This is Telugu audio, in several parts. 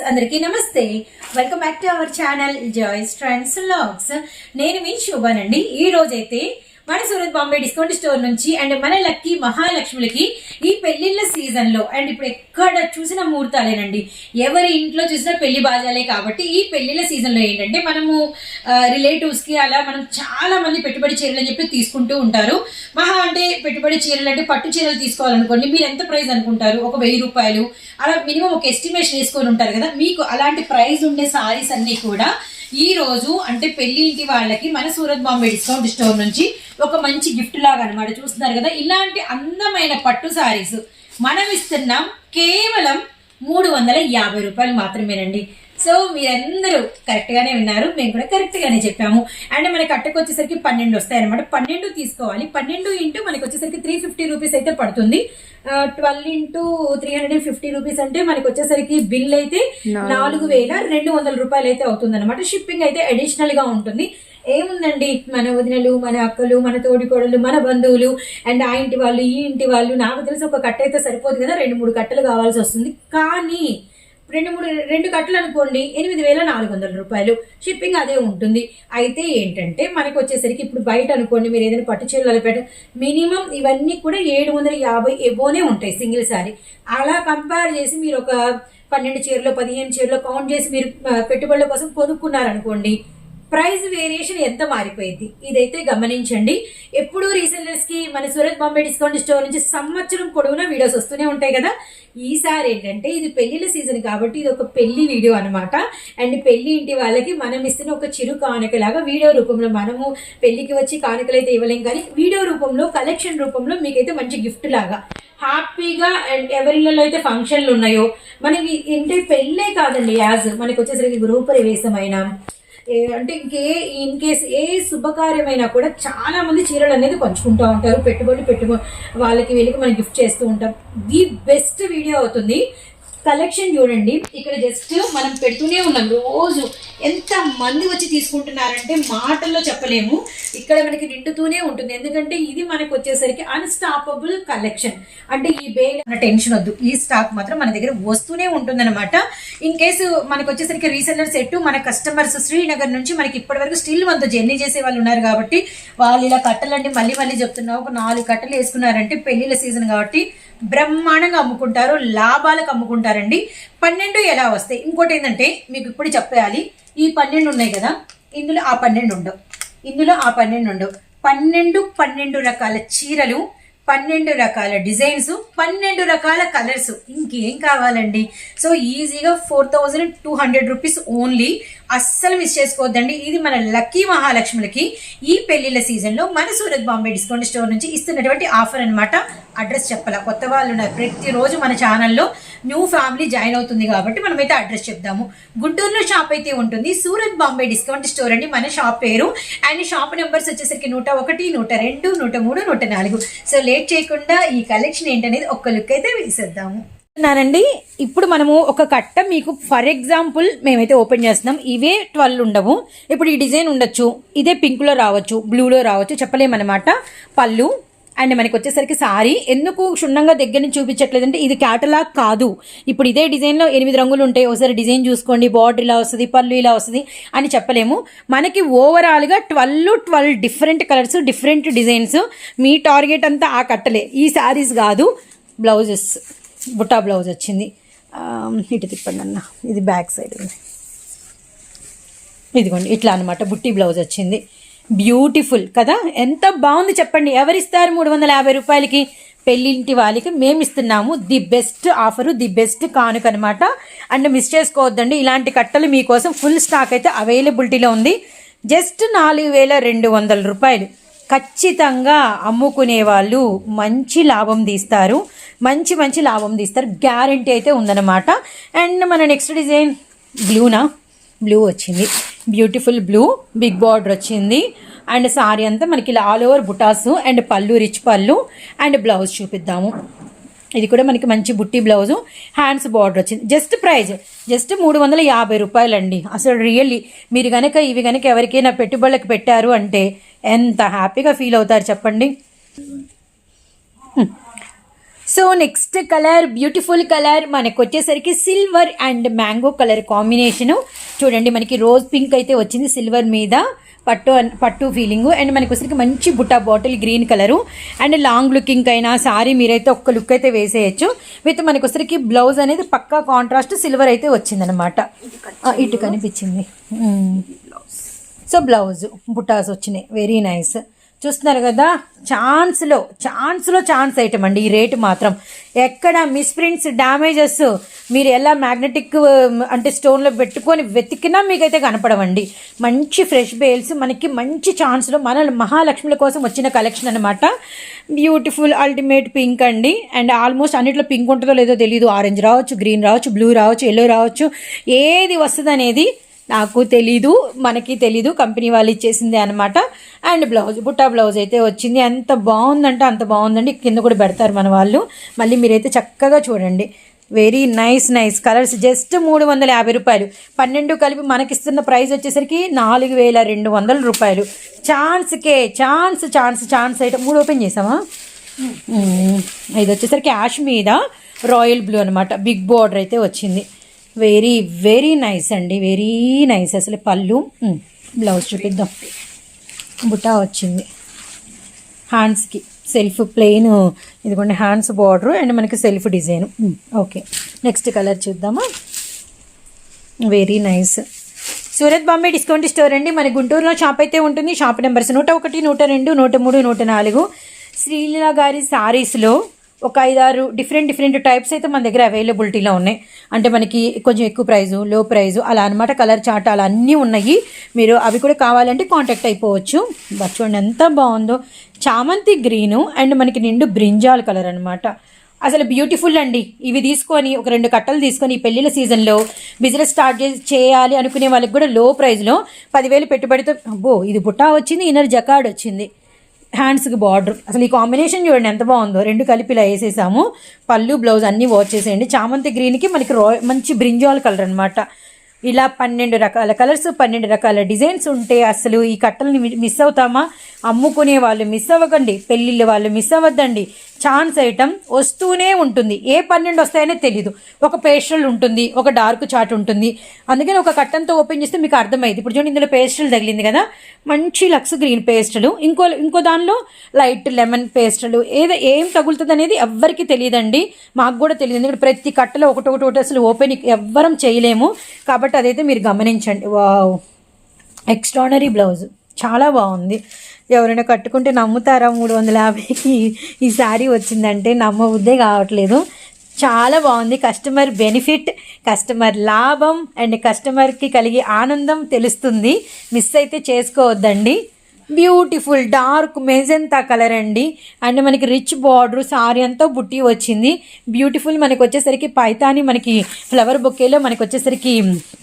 ఫ్రెండ్స్ అందరికీ నమస్తే. Welcome back to our channel Joys Trends Logs నేను మీ శోభానండి. ఈ రోజైతే మన సూరత్ బాంబే డిస్కౌంట్ స్టోర్ నుంచి అండ్ మన లక్కీ మహాలక్ష్ములకి ఈ పెళ్ళిళ్ళ సీజన్లో అండ్ ఇప్పుడు ఎక్కడ చూసిన ముహూర్తాలేనండి. ఎవరి ఇంట్లో చూసినా పెళ్ళి బాజాలే కాబట్టి ఈ పెళ్ళిళ్ళ సీజన్లో ఏంటంటే మనము రిలేటివ్స్కి అలా మనం చాలా మంది పెట్టుబడి చీరలు అని చెప్పి తీసుకుంటూ ఉంటారు. మహా అంటే పెట్టుబడి చీరలు అంటే పట్టు చీరలు తీసుకోవాలనుకోండి మీరు ఎంత ప్రైస్ అనుకుంటారు? ఒక వెయ్యి రూపాయలు. అలా మినిమం ఒక ఎస్టిమేషన్ వేసుకొని ఉంటారు కదా. మీకు అలాంటి ప్రైస్ ఉండే సారీస్ అన్ని కూడా ఈ రోజు అంటే పెళ్ళి ఇంటి వాళ్ళకి మన సూరత్ బాంబే డిస్కౌంట్ స్టోర్ నుంచి ఒక మంచి గిఫ్ట్ లాగా అనమాట చూస్తున్నారు కదా ఇలాంటి అందమైన పట్టు సారీస్ మనం ఇస్తున్నాం కేవలం మూడు వందల యాభై రూపాయలు మాత్రమేనండి. సో మీరందరూ కరెక్ట్ గానే విన్నారు మేము కూడా కరెక్ట్ గానే చెప్పాము. అండ్ మనకి అట్టకు వచ్చేసరికి పన్నెండు వస్తాయి అనమాట పన్నెండు తీసుకోవాలి. పన్నెండు ఇంటూ మనకి వచ్చేసరికి త్రీ ఫిఫ్టీ రూపీస్ అయితే పడుతుంది. Twelve into three hundred and fifty rupees అంటే మనకి వచ్చేసరికి బిల్ అయితే నాలుగు. వేల రెండు వందల రూపాయలు అయితే అవుతుంది అనమాట షిప్పింగ్ అయితే అడిషనల్గా ఉంటుంది. ఏముందండి? మన వదినలు మన అక్కలు మన తోడికోడలు మన బంధువులు అండ్ ఆ ఇంటి వాళ్ళు ఈ ఇంటి వాళ్ళు. నాకు తెలిసి ఒక కట్ట అయితే సరిపోదు కదా? రెండు మూడు కట్టలు కావాల్సి వస్తుంది. కానీ రెండు మూడు రెండు కట్టలు అనుకోండి ఎనిమిది వేల నాలుగు వందల రూపాయలు. షిప్పింగ్ అదే ఉంటుంది. అయితే ఏంటంటే మనకు వచ్చేసరికి ఇప్పుడు బయట అనుకోండి మీరు ఏదైనా పట్టు చీరలు పెట్ట మినిమం ఇవన్నీ కూడా ఏడు వందల యాభై ఎబోనే ఉంటాయి సింగిల్ సారీ అలా కంపేర్ చేసి మీరు ఒక పన్నెండు చీరలో పదిహేను చీరలో కౌంట్ చేసి మీరు పెట్టుబడుల కోసం కొనుక్కున్నారనుకోండి ప్రైస్ వేరియేషన్ ఎంత మారిపోయింది? ఇదైతే గమనించండి. ఎప్పుడు రీసెల్లర్స్కి మన సూరత్ బాంబే డిస్కౌంట్ స్టోర్ నుంచి సంవత్సరం పొడవునా వీడియోస్ వస్తూనే ఉంటాయి కదా. ఈసారి ఏంటంటే ఇది పెళ్ళిళ్ళ సీజన్ కాబట్టి ఇది ఒక పెళ్ళి వీడియో అనమాట అండ్ పెళ్ళి ఇంటి వాళ్ళకి మనం ఇస్తున్న ఒక చిరు కానుకలాగా వీడియో రూపంలో మనము పెళ్ళికి వచ్చి కానుకలు అయితే ఇవ్వలేం కానీ వీడియో రూపంలో కలెక్షన్ రూపంలో మీకైతే మంచి గిఫ్ట్ లాగా. హ్యాపీగా అండ్ ఎవరిళ్ళలో అయితే ఫంక్షన్లు ఉన్నాయో మనకి ఏంటంటే పెళ్ళే కాదండి యాజ్ మనకి వచ్చేసరికి గృహప్రవేశమైన ప్రవేశమైన అంటే ఇంకే ఇన్ కేస్ ఏ శుభకార్యమైనా కూడా చాలా మంది చీరలు అనేది పంచుకుంటూ ఉంటారు. పెట్టుబడి పెట్టుబడి వాళ్ళకి వీళ్ళకి మనం గిఫ్ట్ చేస్తూ ఉంటాం. ది బెస్ట్ వీడియో అవుతుంది. కలెక్షన్ చూడండి. ఇక్కడ జస్ట్ మనం పెడుతూనే ఉన్నాం. రోజు ఎంత మంది వచ్చి తీసుకుంటున్నారంటే మాటల్లో చెప్పలేము. ఇక్కడ మనకి నిండుతూనే ఉంటుంది. ఎందుకంటే ఇది మనకు వచ్చేసరికి అన్స్టాపబుల్ కలెక్షన్ అంటే ఈ బేల్ మన టెన్షన్ వద్దు. ఈ స్టాక్ మాత్రం మన దగ్గర వస్తూనే ఉంటుందన్నమాట. ఇన్ కేసు మనకు వచ్చేసరికి రీసెల్లర్ సెట్ మన కస్టమర్స్ శ్రీనగర్ నుంచి మనకి ఇప్పటివరకు స్టిల్ మనతో జర్నీ చేసే వాళ్ళు ఉన్నారు కాబట్టి వాళ్ళు ఇలా కట్టలంటే మళ్ళీ మళ్ళీ చెప్తున్నా. ఒక నాలుగు కట్టలు వేసుకున్నారంటే పెళ్ళిళ్ళ సీజన్ కాబట్టి బ్రహ్మాండంగా అమ్ముకుంటారు లాభాలకు అమ్ముకుంటారండి. పన్నెండు ఎలా వస్తాయి? ఇంకోటి ఏంటంటే మీకు ఇప్పుడు చెప్పేయాలి ఈ పన్నెండు ఉన్నాయి కదా ఇందులో ఆ పన్నెండు ఉండవు. ఇందులో ఆ పన్నెండు ఉండవు. పన్నెండు పన్నెండు రకాల చీరలు పన్నెండు రకాల డిజైన్స్ పన్నెండు రకాల కలర్స్. ఇంకేం కావాలండి? సో ఈజీగా four thousand two hundred rupees only అస్సలు మిస్ చేసుకోవద్దండి. ఇది మన లక్కీ మహాలక్ష్ములకి ఈ పెళ్ళిళ్ళ సీజన్లో మన సూరత్ బాంబే డిస్కౌంట్ స్టోర్ నుంచి ఇస్తున్నటువంటి ఆఫర్ అనమాట అడ్రస్ చెప్పాల? కొత్త వాళ్ళు ఉన్నారు. ప్రతిరోజు మన ఛానల్లో న్యూ ఫ్యామిలీ జాయిన్ అవుతుంది కాబట్టి మనమైతే అడ్రస్ చెప్దాము. గుంటూరులో షాప్ అయితే ఉంటుంది. సూరత్ బాంబే డిస్కౌంట్ స్టోర్ అండి. మన షాప్ పేరు. అండ్ షాప్ నెంబర్స్ వచ్చేసరికి నూట ఒకటి నూట రెండు నూట మూడు నూట నాలుగు. సో లేట్ చేయకుండా ఈ కలెక్షన్ ఏంటనేది ఒక్క లుక్ అయితే వేసేద్దాము. ఉన్నానండి ఇప్పుడు మనము ఒక కట్ట మీకు ఫర్ ఎగ్జాంపుల్ మేమైతే ఓపెన్ చేస్తున్నాం. ఇవే ట్వెల్వ్ ఉండవు. ఇప్పుడు ఈ డిజైన్ ఉండొచ్చు. ఇదే పింక్లో రావచ్చు బ్లూలో రావచ్చు చెప్పలేమన్నమాట. పళ్ళు. అండ్ మనకి వచ్చేసరికి సారీ. ఎందుకు క్షుణ్ణంగా దగ్గర నుంచి చూపించట్లేదంటే ఇది క్యాటలాగ్ కాదు. ఇప్పుడు ఇదే డిజైన్లో ఎనిమిది రంగులు ఉంటాయి. ఒకసారి డిజైన్ చూసుకోండి. బార్డర్ ఇలా వస్తుంది పళ్ళు ఇలా వస్తుంది అని చెప్పలేము. మనకి ఓవరాల్గా twelve twelve different colours different designs మీ టార్గెట్ అంతా ఆ కట్టలే. ఈ శారీస్ కాదు. బ్లౌజెస్ బుట్టా బ్లౌజ్ వచ్చింది. ఇటు తిప్పండి అన్న. ఇది బ్యాక్ సైడ్ ఉంది. ఇదిగోండి ఇట్లా అనమాట బుట్టి బ్లౌజ్ వచ్చింది. బ్యూటిఫుల్ కదా? ఎంత బాగుంది చెప్పండి. ఎవరిస్తారు మూడు వందల యాభై రూపాయలకి? పెళ్ళింటి వాళ్ళకి మేము ఇస్తున్నాము the best offer the best కానుక అనమాట అండ్ మిస్ చేసుకోవద్దండి ఇలాంటి కట్టలు మీకోసం ఫుల్ స్టాక్ అయితే అవైలబిలిటీలో ఉంది. జస్ట్ నాలుగు వేల రెండు వందల రూపాయలు. ఖచ్చితంగా అమ్ముకునే వాళ్ళు మంచి లాభం తీస్తారు. మంచి మంచి లాభం తీస్తారు. గ్యారంటీ అయితే ఉందన్నమాట. అండ్ మన నెక్స్ట్ డిజైన్ బ్లూనా? బ్లూ వచ్చింది. బ్యూటిఫుల్ బ్లూ బిగ్ బార్డర్ వచ్చింది. అండ్ సారీ అంతా మనకి ఇలా ఆల్ ఓవర్ బుటాస్ అండ్ పళ్ళు రిచ్ పళ్ళు అండ్ బ్లౌజ్ చూపిద్దాము. ఇది కూడా మనకి మంచి బుట్టి బ్లౌజు. హ్యాండ్స్ బార్డర్ వచ్చింది. జస్ట్ ప్రైజ్ జస్ట్ మూడు వందల యాభై రూపాయలండి. అసలు రియల్లీ మీరు కనుక ఇవి కనుక ఎవరికైనా పెట్టుబడులకు పెట్టారు అంటే ఎంత హ్యాపీగా ఫీల్ అవుతారు చెప్పండి? So next colour beautiful colour మనకు వచ్చేసరికి silver and mango colour combination చూడండి మనకి రోజ్ పింక్ అయితే వచ్చింది సిల్వర్ మీద పట్టు పట్టు ఫీలింగ్ అండ్ మనకి వచ్చరికి మంచి బుట్ట bottle green colour and long looking అయినా సారీ మీరైతే ఒక్క లుక్ అయితే వేసేయచ్చు. విత్ మనకి వచ్చరికి బ్లౌజ్ అనేది పక్కా కాంట్రాస్ట్ సిల్వర్ అయితే వచ్చిందనమాట ఇటు కనిపించింది. సో బ్లౌజ్ బుటాస్ వచ్చినాయి. వెరీ నైస్ చూస్తున్నారు కదా ఛాన్స్లో ఛాన్స్లో ఛాన్స్ ఐటమ్ అండి ఈ రేటు మాత్రం. ఎక్కడ మిస్ప్రింట్స్ డ్యామేజెస్ మీరు ఎలా మ్యాగ్నెటిక్ అంటే స్టోన్లో పెట్టుకొని వెతికినా మీకైతే కనపడవండి. మంచి ఫ్రెష్ బేల్స్ మనకి మంచి ఛాన్స్లో మన మహాలక్ష్ముల కోసం వచ్చిన కలెక్షన్ అనమాట బ్యూటిఫుల్ అల్టిమేట్ పింక్ అండి. అండ్ ఆల్మోస్ట్ అన్నిట్లో పింక్ ఉంటుందో లేదో తెలియదు ఆరెంజ్ రావచ్చు గ్రీన్ రావచ్చు బ్లూ రావచ్చు ఎల్లో రావచ్చు. ఏది వస్తుంది అనేది నాకు తెలీదు మనకి తెలీదు కంపెనీ వాళ్ళు ఇచ్చేసింది అనమాట అండ్ బ్లౌజ్ బుట్టా బ్లౌజ్ అయితే వచ్చింది. ఎంత బాగుందంటే అంత బాగుందండి. కింద కూడా పెడతారు మన వాళ్ళు. మళ్ళీ మీరైతే చక్కగా చూడండి. Very nice nice colours just మూడు వందల యాభై రూపాయలు. పన్నెండు కలిపి మనకిస్తున్న ప్రైస్ వచ్చేసరికి నాలుగు వేల రెండు వందల రూపాయలు. ఛాన్స్కే ఛాన్స్ ఛాన్స్ ఛాన్స్ అయితే మూడు ఓపెన్ చేసామా? మ్మ్. ఇది వచ్చేసరికి యాష్ మీద రాయల్ బ్లూ అనమాట బిగ్ బార్డర్ అయితే వచ్చింది. వెరీ వెరీ నైస్ అండి. వెరీ నైస్ అసలు పళ్ళు బ్లౌజ్ చూపిద్దాం. బుటా వచ్చింది. హ్యాండ్స్కి సెల్ఫ్ ప్లెయిన్ ఇదిగోండి హ్యాండ్స్ బార్డర్ అండ్ మనకి self design okay next colour చూద్దామా? Very nice Surat Bombay discount store అండి. మన గుంటూరులో షాప్ అయితే ఉంటుంది. షాప్ నెంబర్స్ నూట ఒకటి నూట రెండు నూట మూడు నూట నాలుగు. శ్రీలీల గారి శారీస్లో ఒక ఐదారు డిఫరెంట్ డిఫరెంట్ టైప్స్ అయితే మన దగ్గర అవైలబిలిటీలో ఉన్నాయి. అంటే మనకి కొంచెం ఎక్కువ ప్రైజు లో ప్రైజు అలా అనమాట కలర్ చాట్ అలా అన్నీ ఉన్నాయి. మీరు అవి కూడా కావాలంటే కాంటాక్ట్ అయిపోవచ్చు. చూడండి ఎంత బాగుందో. చామంతి గ్రీను అండ్ మనకి నిండు బ్రింజాల్ కలర్ అనమాట అసలు బ్యూటిఫుల్ అండి. ఇవి తీసుకొని ఒక రెండు కట్టలు తీసుకొని ఈ సీజన్లో బిజినెస్ స్టార్ట్ చేసి చేయాలి అనుకునే వాళ్ళకి కూడా లో ప్రైస్లో పదివేలు పెట్టుబడితో అబ్బో ఇది బుట్టా వచ్చింది ఇన్నర్ జకాడ్ వచ్చింది. హ్యాండ్స్కి బార్డర్ అసలు ఈ కాంబినేషన్ చూడండి ఎంత బాగుందో. రెండు కలిపి ఇలా వేసేసాము. పళ్ళు బ్లౌజ్ అన్నీ వాచ్ చేసేయండి. చామంతి గ్రీన్కి మనకి రో మంచి బ్రింజాల్ కలర్ అనమాట ఇలా పన్నెండు రకాల కలర్స్ పన్నెండు రకాల డిజైన్స్ ఉంటే అసలు ఈ కట్టల్ని మిస్ అవుతామా? అమ్ముకునే వాళ్ళు మిస్ అవ్వకండి. పెళ్ళిళ్ళ వాళ్ళు మిస్ అవ్వద్దండి. ఛాన్స్ ఐటమ్ వస్తూనే ఉంటుంది. ఏ పన్నెండు వస్తాయనే తెలీదు. ఒక పేస్ట్రల్ ఉంటుంది ఒక డార్క్ చాట్ ఉంటుంది. అందుకని ఒక కట్టంతో ఓపెన్ చేస్తే మీకు అర్థమైంది. ఇప్పుడు చూడండి ఇందులో పేస్ట్రల్ తగిలింది కదా. మంచి లక్స్ గ్రీన్ పేస్టలు ఇంకో ఇంకో దానిలో లైట్ లెమన్ పేస్టలు ఏదో ఏం తగులుతుంది అనేది ఎవ్వరికి తెలియదండి. మాకు కూడా తెలియదు. ఎందుకంటే ప్రతి కట్టలో ఒకటి ఒకటి ఒకటి అసలు ఓపెన్ ఎవ్వరం చేయలేము. కాబట్టి అదైతే మీరు గమనించండి. వావ్! Extraordinary blouse. చాలా బాగుంది. ఎవరైనా కట్టుకుంటే నమ్ముతారా? మూడు వందల యాభైకి ఈ శారీ వచ్చిందంటే నమ్మబుద్దే కావట్లేదు. చాలా బాగుంది. కస్టమర్ బెనిఫిట్ కస్టమర్ లాభం అండ్ కస్టమర్కి కలిగే ఆనందం తెలుస్తుంది. మిస్ అయితే చేసుకోవద్దండి. బ్యూటిఫుల్ డార్క్ మెజంతా కలర్ అండి. అండ్ మనకి రిచ్ బార్డర్ సారీ అంతా బుట్టి వచ్చింది. బ్యూటిఫుల్ మనకి వచ్చేసరికి పైతాని మనకి ఫ్లవర్ బొకేలో మనకి వచ్చేసరికి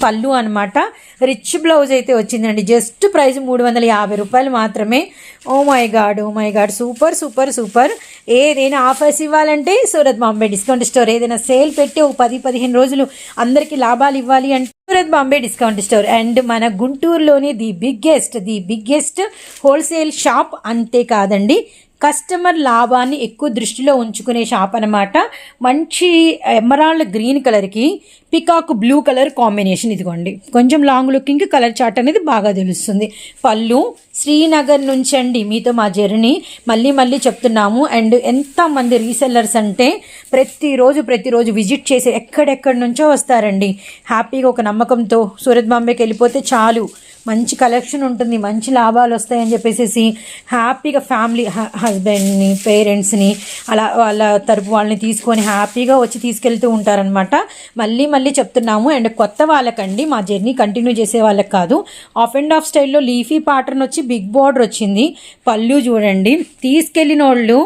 పళ్ళు అనమాట రిచ్ బ్లౌజ్ అయితే వచ్చిందండి. జస్ట్ ప్రైస్ మూడు వందల యాభై రూపాయలు మాత్రమే. ఓ my god oh my god. Super super super. ఏదైనా ఆఫర్స్ ఇవ్వాలంటే సూరత్ బాంబే డిస్కౌంట్ స్టోర్. ఏదైనా సేల్ పెట్టి ఒక పది పదిహేను రోజులు అందరికీ లాభాలు ఇవ్వాలి అంటే Surat Bombay discount store. And మన గుంటూరులోని the biggest the biggest wholesale shop అంతే కాదండి. కస్టమర్ లాభాన్ని ఎక్కువ దృష్టిలో ఉంచుకునే షాప్ అనమాట మంచి ఎమరాల్డ్ గ్రీన్ కలర్కి పికాక్ బ్లూ కలర్ కాంబినేషన్ ఇదిగోండి. కొంచెం లాంగ్ లుకింగ్ కలర్ చార్ట్ అనేది బాగా తెలుస్తుంది. పళ్ళు శ్రీనగర్ నుంచి అండి మీతో మా జర్నీ. మళ్ళీ మళ్ళీ చెప్తున్నాము. అండ్ ఎంతమంది రీసెల్లర్స్ అంటే ప్రతిరోజు ప్రతిరోజు విజిట్ చేసి ఎక్కడెక్కడి నుంచో వస్తారండి. హ్యాపీగా ఒక నమ్మకంతో సూరత్ బాంబేకి వెళ్ళిపోతే చాలు. మంచి కలెక్షన్ ఉంటుంది మంచి లాభాలు వస్తాయని చెప్పేసి హ్యాపీగా ఫ్యామిలీ హస్బెండ్ని పేరెంట్స్ని అలా వాళ్ళ తరపు వాళ్ళని తీసుకొని హ్యాపీగా వచ్చి తీసుకెళ్తూ ఉంటారనమాట మళ్ళీ మళ్ళీ చెప్తున్నాము అండ్ కొత్త వాళ్ళకండి మా జర్నీ కంటిన్యూ చేసే వాళ్ళకి కాదు. ఆఫ్ అండ్ ఆఫ్ స్టైల్లో లీఫీ ప్యాటర్న్ వచ్చి బిగ్ బార్డర్ వచ్చింది. పళ్ళు చూడండి తీసుకెళ్ళిన వాళ్ళు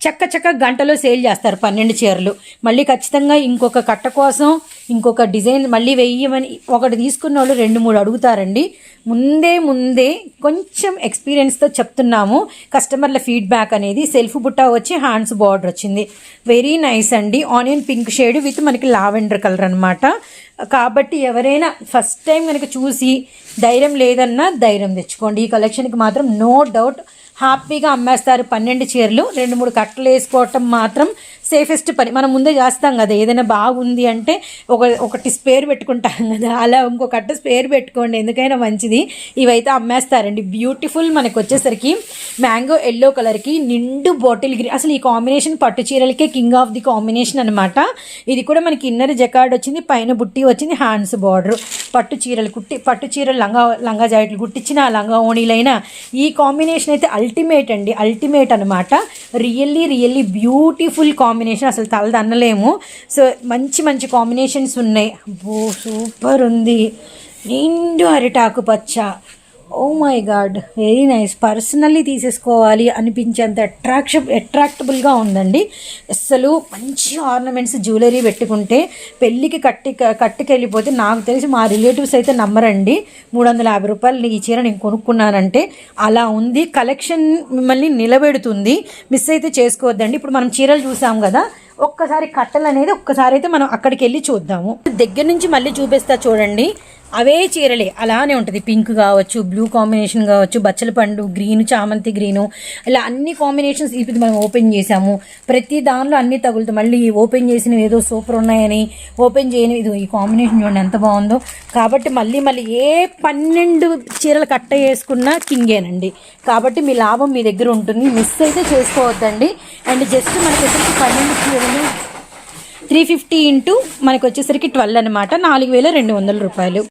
చక్క చక్క గంటలో సేల్ చేస్తారు పన్నెండు చీరలు. మళ్ళీ ఖచ్చితంగా ఇంకొక కట్ట కోసం ఇంకొక డిజైన్ మళ్ళీ వేయమని ఒకటి తీసుకున్న వాళ్ళు రెండు మూడు అడుగుతారండి. ముందే ముందే కొంచెం ఎక్స్పీరియన్స్తో చెప్తున్నాము. కస్టమర్ల ఫీడ్బ్యాక్ అనేది సెల్ఫ్ బుట్ట వచ్చి హ్యాండ్స్ బార్డర్ వచ్చింది. వెరీ నైస్ అండి. ఆనియన్ పింక్ షేడ్ విత్ మనకి లావెండర్ కలర్ అనమాట కాబట్టి ఎవరైనా ఫస్ట్ టైం కనుక చూసి ధైర్యం లేదన్నా ధైర్యం తెచ్చుకోండి. ఈ కలెక్షన్కి మాత్రం నో డౌట్ హ్యాపీగా అమ్మేస్తారు. పన్నెండు చీరలు రెండు మూడు కట్టలు వేసుకోవటం మాత్రం సేఫెస్ట్ పని. మనం ముందే చేస్తాం కదా ఏదైనా బాగుంది అంటే ఒక ఒకటి స్పేర్ పెట్టుకుంటాం కదా అలా ఇంకొక అట్ట స్పేర్ పెట్టుకోండి ఎందుకైనా మంచిది. ఇవైతే అమ్మేస్తారండి. బ్యూటిఫుల్ మనకు వచ్చేసరికి మ్యాంగో ఎల్లో కలర్కి నిండు బాటిల్ గ్రీన్. అసలు ఈ కాంబినేషన్ పట్టు చీరలకే కింగ్ ఆఫ్ ది కాంబినేషన్ అనమాట ఇది కూడా మనకి ఇన్నర్ జకార్డ్ వచ్చింది పైన బుట్టి వచ్చింది హ్యాండ్స్ బార్డర్. పట్టు చీరలు కుట్టి పట్టు చీరలు లంగా లంగా జాకెట్లు కుట్టించిన లంగా ఓణీలైనా ఈ కాంబినేషన్ అయితే అల్టిమేట్ అండి. అల్టిమేట్ అనమాట రియల్లీ రియల్లీ బ్యూటిఫుల్ కాంబినేషన్. అసలు తలదన్నలేము. సో మంచి మంచి కాంబినేషన్స్ ఉన్నాయి. అబ్బో సూపర్ ఉంది. నిండు అరిటాకు పచ్చ. ఓ my god very nice personally తీసేసుకోవాలి అనిపించేంత అట్రాక్షన్ అట్రాక్టబుల్గా ఉందండి. అసలు మంచి ఆర్నమెంట్స్ జ్యువెలరీ పెట్టుకుంటే పెళ్ళికి కట్టి కట్టుకెళ్ళిపోతే నాకు తెలిసి మా రిలేటివ్స్ అయితే నమ్మరండి. మూడు వందల యాభై రూపాయలు ఈ చీర నేను కొనుక్కున్నానంటే అలా ఉంది. కలెక్షన్ మిమ్మల్ని నిలబెడుతుంది. మిస్ అయితే చేసుకోవద్దండి. ఇప్పుడు మనం చీరలు చూసాం కదా ఒక్కసారి కట్టలు అనేది ఒక్కసారి అయితే మనం అక్కడికి వెళ్ళి చూద్దాము. దగ్గర నుంచి మళ్ళీ చూపిస్తా చూడండి. అవే చీరలే. అలానే ఉంటుంది. పింక్ కావచ్చు బ్లూ కాంబినేషన్ కావచ్చు బచ్చల పండు గ్రీన్ చామంతి గ్రీను ఇలా అన్ని కాంబినేషన్స్ ఇప్పుడు మనం ఓపెన్ చేసాము ప్రతి దానిలో అన్ని తగులుతాయి. మళ్ళీ ఓపెన్ చేసినవి ఏదో సూపర్ ఉన్నాయని ఓపెన్ చేయని ఇది ఈ కాంబినేషన్ చూడండి ఎంత బాగుందో. కాబట్టి మళ్ళీ మళ్ళీ ఏ పన్నెండు చీరలు కట్ట వేసుకున్నా కింగేనండి. కాబట్టి మీ లాభం మీ దగ్గర ఉంటుంది. మిస్ అయితే చేసుకోవద్దండి. అండ్ జస్ట్ మనకి వచ్చేసరికి పన్నెండు చీరలు. త్రీ ఫిఫ్టీ ఇంటూ మనకు వచ్చేసరికి ట్వెల్వ్ అనమాట నాలుగు వేల రెండు వందల రూపాయలు.